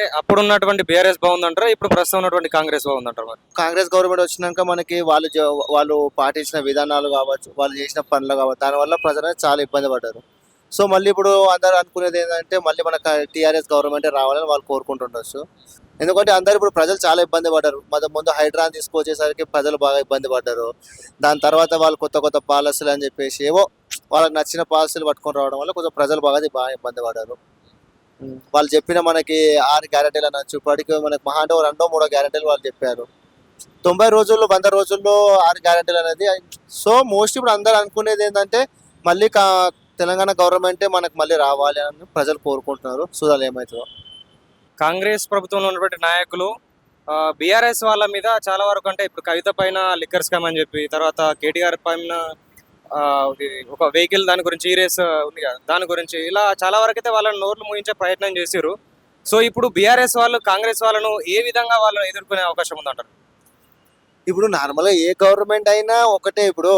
అంటే అప్పుడు ఉన్నటువంటి బీఆర్ఎస్ బాగుందంటారా? ఇప్పుడు ప్రస్తుతం ఉన్నటువంటి కాంగ్రెస్ బాగుందంటారు మరి? కాంగ్రెస్ గవర్నమెంట్ వచ్చినాక మనకి వాళ్ళు జ- వాళ్ళు పాటించిన విధానాలు కావచ్చు వాళ్ళు చేసిన పనులు కావచ్చు దానివల్ల ప్రజలు చాలా ఇబ్బంది పడ్డారు. సో మళ్ళీ ఇప్పుడు అందరు అనుకునేది ఏంటంటే మళ్ళీ మన టీఆర్ఎస్ గవర్నమెంట్ రావాలని వాళ్ళు కోరుకుంటుండొచ్చు. ఎందుకంటే అందరు ఇప్పుడు ప్రజలు చాలా ఇబ్బంది పడ్డారు. మన ముందు హైడ్రాన్ తీసుకొచ్చేసరికి ప్రజలు బాగా ఇబ్బంది పడ్డారు. దాని తర్వాత వాళ్ళు కొత్త కొత్త పాలసీలు అని చెప్పేసి ఏవో వాళ్ళకి నచ్చిన పాలసీలు పట్టుకొని రావడం వల్ల కొంచెం ప్రజలు బాగా బాగా ఇబ్బంది పడ్డారు. వాళ్ళు చెప్పిన మనకి ఆరు గ్యారెంటీలు అనొచ్చు ఇప్పటికి మనకి మహా అంటే రెండో మూడో గ్యారెంటీలు వాళ్ళు చెప్పారు. తొంభై రోజుల్లో వంద రోజుల్లో ఆరు గ్యారెంటీలు అనేది సో మోస్ట్ ఇప్పుడు అందరు అనుకునేది ఏంటంటే మళ్ళీ కా- తెలంగాణ గవర్నమెంటే మనకు మళ్ళీ రావాలి అని ప్రజలు కోరుకుంటున్నారు. చూడాలి ఏమవుతుందో కాంగ్రెస్ ప్రభుత్వంలో ఉన్నటువంటి నాయకులు బీఆర్ఎస్ వాళ్ళ మీద చాలా వరకు అంటే ఇప్పుడు కవిత పైన లిక్కర్ స్కామ్ అని చెప్పి తర్వాత కేటీఆర్ పైన ఒక వెహికల్ దాని గురించి ఈ రేస్ ఉంది కదా దాని గురించి. ఇలా చాలా వరకు అయితే వాళ్ళని నోర్లు ముగించే ప్రయత్నం చేశారు సో ఇప్పుడు బీఆర్ఎస్ వాళ్ళు కాంగ్రెస్ వాళ్ళను ఏ విధంగా వాళ్ళు ఎదుర్కొనే అవకాశం ఉందంటారు? ఇప్పుడు నార్మల్గా ఏ గవర్నమెంట్ అయినా ఒకటే ఇప్పుడు.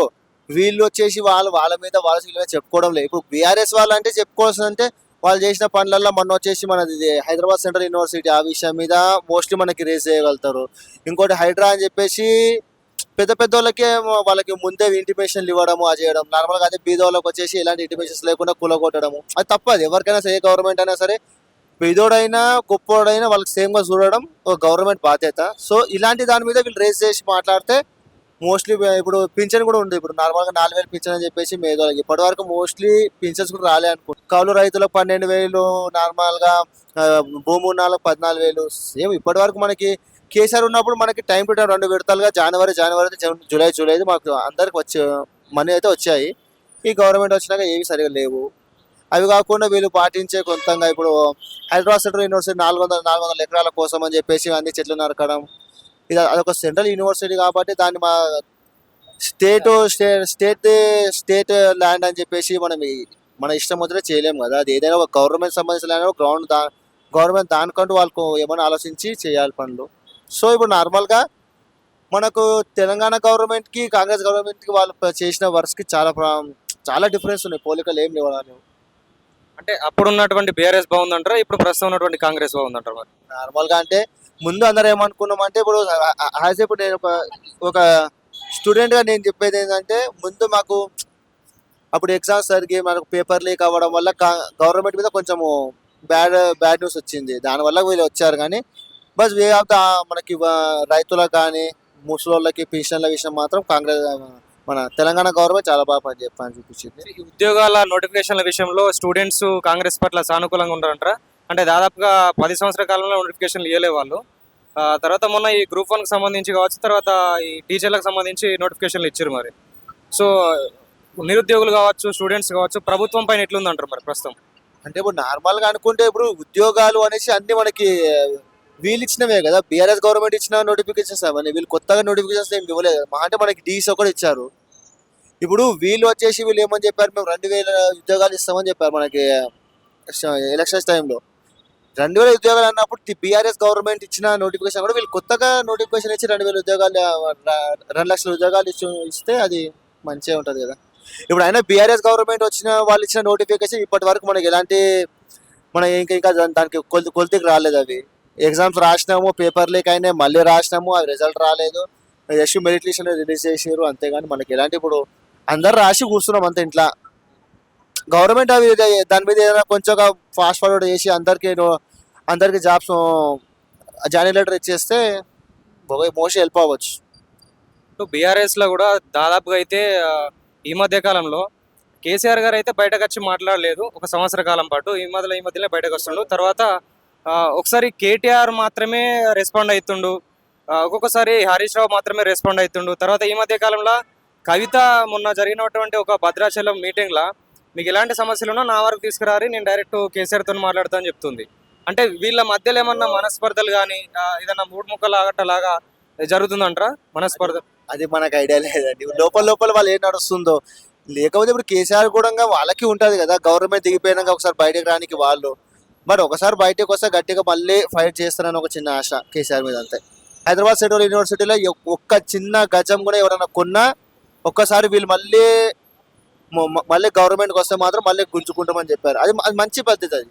వీళ్ళు వచ్చేసి వాళ్ళు వాళ్ళ మీద వాళ్ళ మీద చెప్పుకోవడం లేదు. ఇప్పుడు బీఆర్ఎస్ వాళ్ళు అంటే చెప్పుకోవాల్సింది అంటే వాళ్ళు చేసిన పనులలో మొన్న వచ్చేసి మనది ఇది హైదరాబాద్ సెంట్రల్ యూనివర్సిటీ ఆ విషయం మీద మోస్ట్లీ మనకి రేస్ చేయగలుగుతారు. ఇంకోటి హైడ్రా అని చెప్పేసి పెద్ద పెద్ద వాళ్ళకే వాళ్ళకి ముందే ఇంటిమేషన్లు ఇవ్వడము అది చేయడం. నార్మల్గా అదే బీద వాళ్ళకి వచ్చేసి ఎలాంటి ఇంటిమేషన్స్ లేకుండా కూలగొట్టడము. అది తప్పదు. ఎవరికైనా సరే గవర్నమెంట్ అయినా సరే పేదోడైనా గొప్పోడైనా వాళ్ళకి సేమ్గా చూడడం ఒక గవర్నమెంట్ బాధ్యత. సో ఇలాంటి దాని మీద వీళ్ళు రేస్ చేసి మాట్లాడితే మోస్ట్లీ ఇప్పుడు పింఛన్ కూడా ఉంది. ఇప్పుడు నార్మల్గా నాలుగు వేలు పింఛన్ అని చెప్పేసి మేధోళ్ళకి ఇప్పటి వరకు మోస్ట్లీ పింఛన్స్ కూడా రాలే అనుకో కౌలు రైతులకు పన్నెండు వేలు నార్మల్గా భూమి ఉన్న వాళ్ళకి పద్నాలుగు వేలు. సేమ్ ఇప్పటి వరకు మనకి కేసీఆర్ ఉన్నప్పుడు మనకి టైం టు టైం రెండు విడతలుగా జనవరి జనవరి జూన్, జూలై జూలై మాకు అందరికి వచ్చే మనీ అయితే వచ్చాయి. ఈ గవర్నమెంట్ వచ్చినాక ఏవి సరిగా లేవు. అవి కాకుండా వీళ్ళు పాటించే కొంతంగా ఇప్పుడు హైదరాబాద్ సెంట్రల్ యూనివర్సిటీ నాలుగు వందల నాలుగు వందల ఎకరాల కోసం అని చెప్పేసి అన్ని చెట్లు నరకడం. ఇది అదొక సెంట్రల్ యూనివర్సిటీ కాబట్టి దాన్ని మా state state state state land అని చెప్పేసి మనం మన ఇష్టం వచ్చినా చేయలేము కదా. అది ఏదైనా ఒక గవర్నమెంట్ సంబంధించిన ల్యాండ్ గ్రౌండ్ దా గవర్నమెంట్ దానికంటూ వాళ్ళకు ఏమైనా ఆలోచించి చేయాలి పనులు. సో ఇప్పుడు నార్మల్గా మనకు తెలంగాణ గవర్నమెంట్కి కాంగ్రెస్ గవర్నమెంట్కి వాళ్ళు చేసిన వర్క్స్కి చాలా చాలా డిఫరెన్స్ ఉన్నాయి. పోలికలు ఏం లేవు. అంటే అప్పుడు ఉన్నటువంటి బీఆర్ఎస్ బాగుందంటారా? ఇప్పుడు ప్రస్తుతం ఉన్నటువంటి కాంగ్రెస్ బాగుందంటారు మరి? నార్మల్గా అంటే ముందు అందరూ ఏమనుకున్నాం అంటే ఇప్పుడు యాజ్ ఇప్పుడు నేను ఒక ఒక స్టూడెంట్గా నేను చెప్పేది ఏంటంటే ముందు మాకు అప్పుడు ఎగ్జామ్స్ జరిగి మనకు పేపర్ లీక్ అవ్వడం వల్ల గవర్నమెంట్ మీద కొంచెము బ్యాడ్ బ్యాడ్ న్యూస్ వచ్చింది. దానివల్ల వీళ్ళు వచ్చారు కానీ బస్ వే ఆఫ్ ద మనకి రైతులకు కానీ ముసలోళ్ళకి పెన్షన్ల విషయం మాత్రం కాంగ్రెస్ మన తెలంగాణ గవర్నమెంట్ చాలా బాగా పని చెప్పని చూపించింది. ఈ ఉద్యోగాల నోటిఫికేషన్ల విషయంలో స్టూడెంట్స్ కాంగ్రెస్ పట్ల సానుకూలంగా ఉంటారంటారా అంటే దాదాపుగా పది సంవత్సరాల కాలంలో నోటిఫికేషన్లు ఇవ్వలే వాళ్ళు. తర్వాత మొన్న ఈ గ్రూప్ వన్కి సంబంధించి కావచ్చు తర్వాత ఈ టీచర్లకు సంబంధించి నోటిఫికేషన్లు ఇచ్చారు మరి. సో నిరుద్యోగులు కావచ్చు స్టూడెంట్స్ కావచ్చు ప్రభుత్వం పైన ఎట్లుందంటారు మరి ప్రస్తుతం? అంటే ఇప్పుడు నార్మల్గా అనుకుంటే ఇప్పుడు ఉద్యోగాలు అనేసి అన్ని మనకి వీళ్ళు ఇచ్చినవే కదా బీఆర్ఎస్ గవర్నమెంట్ ఇచ్చిన నోటిఫికేషన్స్ అవన్నీ వీళ్ళు కొత్తగా నోటిఫికేషన్స్ ఏమి ఇవ్వలేదు. మా అంటే మనకి డీస్ ఒకటి ఇచ్చారు. ఇప్పుడు వీళ్ళు వచ్చేసి వీళ్ళు ఏమని చెప్పారు? మేము రెండు వేల ఉద్యోగాలు ఇస్తామని చెప్పారు మనకి ఎలక్షన్స్ టైంలో రెండు వేల ఉద్యోగాలు అన్నప్పుడు బీఆర్ఎస్ గవర్నమెంట్ ఇచ్చిన నోటిఫికేషన్ కూడా వీళ్ళు కొత్తగా నోటిఫికేషన్ ఇచ్చి రెండు వేల ఉద్యోగాలు రెండు లక్షల ఉద్యోగాలు ఇచ్చి ఇస్తే అది మంచిగా ఉంటుంది కదా? ఇప్పుడు అయినా బీఆర్ఎస్ గవర్నమెంట్ వచ్చిన వాళ్ళు ఇచ్చిన నోటిఫికేషన్ ఇప్పటి వరకు మనకి ఎలాంటి మన ఇంకా ఇంకా దానికి కొలిది కొలితికి రాలేదు అవి. ఎగ్జామ్స్ రాసినాము పేపర్ లీక్ అయినాయి మళ్ళీ రాసినాము అవి రిజల్ట్ రాలేదు. జస్ట్ మెరిట్ లిస్ట్ అనేది రిలీజ్ చేసారు అంతేగాని మనకి ఎలాంటి ఇప్పుడు అందరు రాసి కూర్చున్నాం అంతే ఇంట్లో. గవర్నమెంట్ అవి దాని మీద ఏదైనా కొంచెం ఫాస్ట్ ఫార్వర్డ్ చేసి అందరికి అందరికి జాబ్స్ జాయిన్ లెటర్ ఇచ్చేస్తే మోస్ట్ హెల్ప్ అవ్వచ్చు. ఇప్పుడు బీఆర్ఎస్లో కూడా దాదాపుగా అయితే ఈ మధ్య కాలంలో కేసీఆర్ గారు అయితే బయటకు వచ్చి మాట్లాడలేదు ఒక సంవత్సర కాలం పాటు. ఈ మధ్యలో ఈ మధ్యలో బయటకు వస్తున్నాడు తర్వాత ఒకసారి కేటీఆర్ మాత్రమే రెస్పాండ్ అవుతుండు ఒక్కొక్కసారి హరీష్ రావు మాత్రమే రెస్పాండ్ అవుతుండు తర్వాత ఈ మధ్య కాలంలో కవిత మొన్న జరిగినటువంటి ఒక భద్రాచలం మీటింగ్లో మీకు ఎలాంటి సమస్యలు ఉన్నా నా వరకు తీసుకురారి నేను డైరెక్ట్ కేసీఆర్తో మాట్లాడతా అని చెప్తుంది. అంటే వీళ్ళ మధ్యలో ఏమన్నా మనస్పర్ధలు కానీ ఏదన్నా మూడు ముక్కలు ఆగట్టలాగా జరుగుతుందంటారా మనస్పర్ధ? అది మనకు ఐడియా లేదండి. లోపల లోపల వాళ్ళు ఏం నడుస్తుందో. లేకపోతే ఇప్పుడు కేసీఆర్ కూడా వాళ్ళకి ఉంటుంది కదా. గవర్నమెంట్ దిగిపోయినాక ఒకసారి బయటకు రానికి వాళ్ళు. మరి ఒకసారి బయటకు వస్తే గట్టిగా మళ్ళీ ఫైట్ చేస్తానని ఒక చిన్న ఆశ కేసీఆర్ మీద అంతే. హైదరాబాద్ సెంట్రల్ యూనివర్సిటీలో ఒక్క చిన్న గజం కూడా ఎవరైనా కొన్నా ఒక్కసారి వీళ్ళు మళ్ళీ మళ్ళీ గవర్నమెంట్కి వస్తే మాత్రం మళ్ళీ గుంజుకుంటామని చెప్పారు. అది అది మంచి పద్ధతి అది.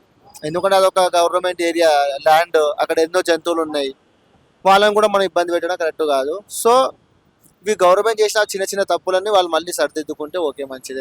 ఎందుకంటే అదొక గవర్నమెంట్ ఏరియా ల్యాండ్ అక్కడ ఎన్నో జంతువులు ఉన్నాయి. వాళ్ళని కూడా మనం ఇబ్బంది పెట్టడం కరెక్ట్ కాదు. సో ఇవి గవర్నమెంట్ చేసిన చిన్న చిన్న తప్పులన్నీ వాళ్ళు మళ్ళీ సరిదిద్దుకుంటే ఓకే మంచిదే.